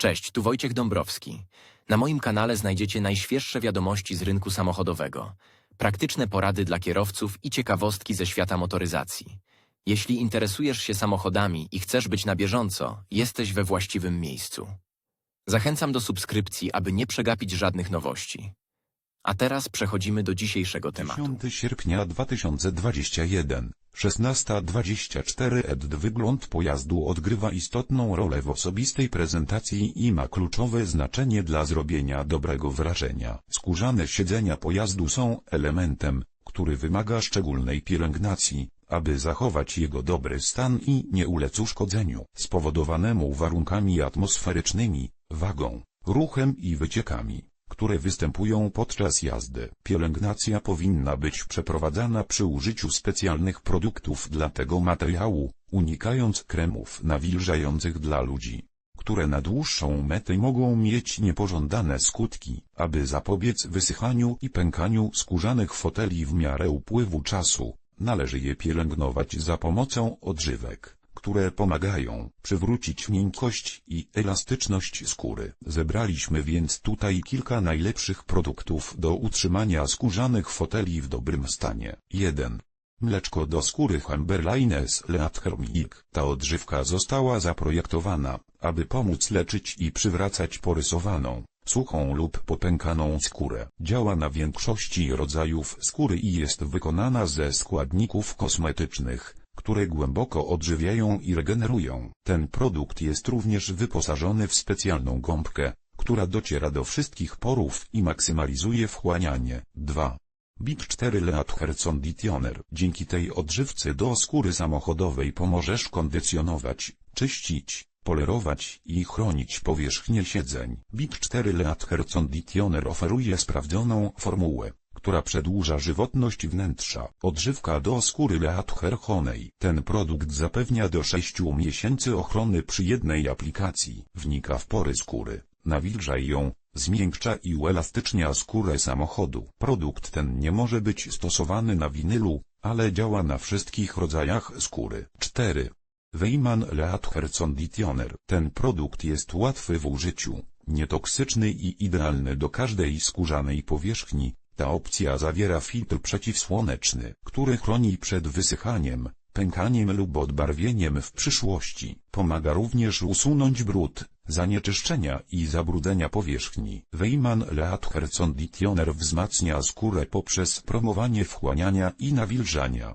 Cześć, tu Wojciech Dąbrowski. Na moim kanale znajdziecie najświeższe wiadomości z rynku samochodowego, praktyczne porady dla kierowców i ciekawostki ze świata motoryzacji. Jeśli interesujesz się samochodami i chcesz być na bieżąco, jesteś we właściwym miejscu. Zachęcam do subskrypcji, aby nie przegapić żadnych nowości. A teraz przechodzimy do dzisiejszego tematu. 10 sierpnia 2021, 16.24 ED Wygląd pojazdu odgrywa istotną rolę w osobistej prezentacji i ma kluczowe znaczenie dla zrobienia dobrego wrażenia. Skórzane siedzenia pojazdu są elementem, który wymaga szczególnej pielęgnacji, aby zachować jego dobry stan i nie ulec uszkodzeniu, spowodowanemu warunkami atmosferycznymi, wagą, ruchem i wyciekami które występują podczas jazdy. Pielęgnacja powinna być przeprowadzana przy użyciu specjalnych produktów dla tego materiału, unikając kremów nawilżających dla ludzi, które na dłuższą metę mogą mieć niepożądane skutki. Aby zapobiec wysychaniu i pękaniu skórzanych foteli w miarę upływu czasu, należy je pielęgnować za pomocą odżywek które pomagają przywrócić miękkość i elastyczność skóry. Zebraliśmy więc tutaj kilka najlepszych produktów do utrzymania skórzanych foteli w dobrym stanie. 1. Mleczko do skóry Humberlines Leathermilk. Ta odżywka została zaprojektowana, aby pomóc leczyć i przywracać porysowaną, suchą lub popękaną skórę. Działa na większości rodzajów skóry i jest wykonana ze składników kosmetycznych, które głęboko odżywiają i regenerują. Ten produkt jest również wyposażony w specjalną gąbkę, która dociera do wszystkich porów i maksymalizuje wchłanianie. 2. Bit 4 Leat Conditioner. Dzięki tej odżywce do skóry samochodowej pomożesz kondycjonować, czyścić, polerować i chronić powierzchnię siedzeń. Bit 4 Leat Conditioner oferuje sprawdzoną formułę, która przedłuża żywotność wnętrza. Odżywka do skóry Leat Honey. Ten produkt zapewnia do 6 miesięcy ochrony przy jednej aplikacji. Wnika w pory skóry, nawilża ją, zmiękcza i uelastycznia skórę samochodu. Produkt ten nie może być stosowany na winylu, ale działa na wszystkich rodzajach skóry. 4. Weyman Leat Conditioner. Ten produkt jest łatwy w użyciu, nietoksyczny i idealny do każdej skórzanej powierzchni, ta opcja zawiera filtr przeciwsłoneczny, który chroni przed wysychaniem, pękaniem lub odbarwieniem w przyszłości. Pomaga również usunąć brud, zanieczyszczenia i zabrudzenia powierzchni. Weyman Leat Conditioner wzmacnia skórę poprzez promowanie wchłaniania i nawilżania.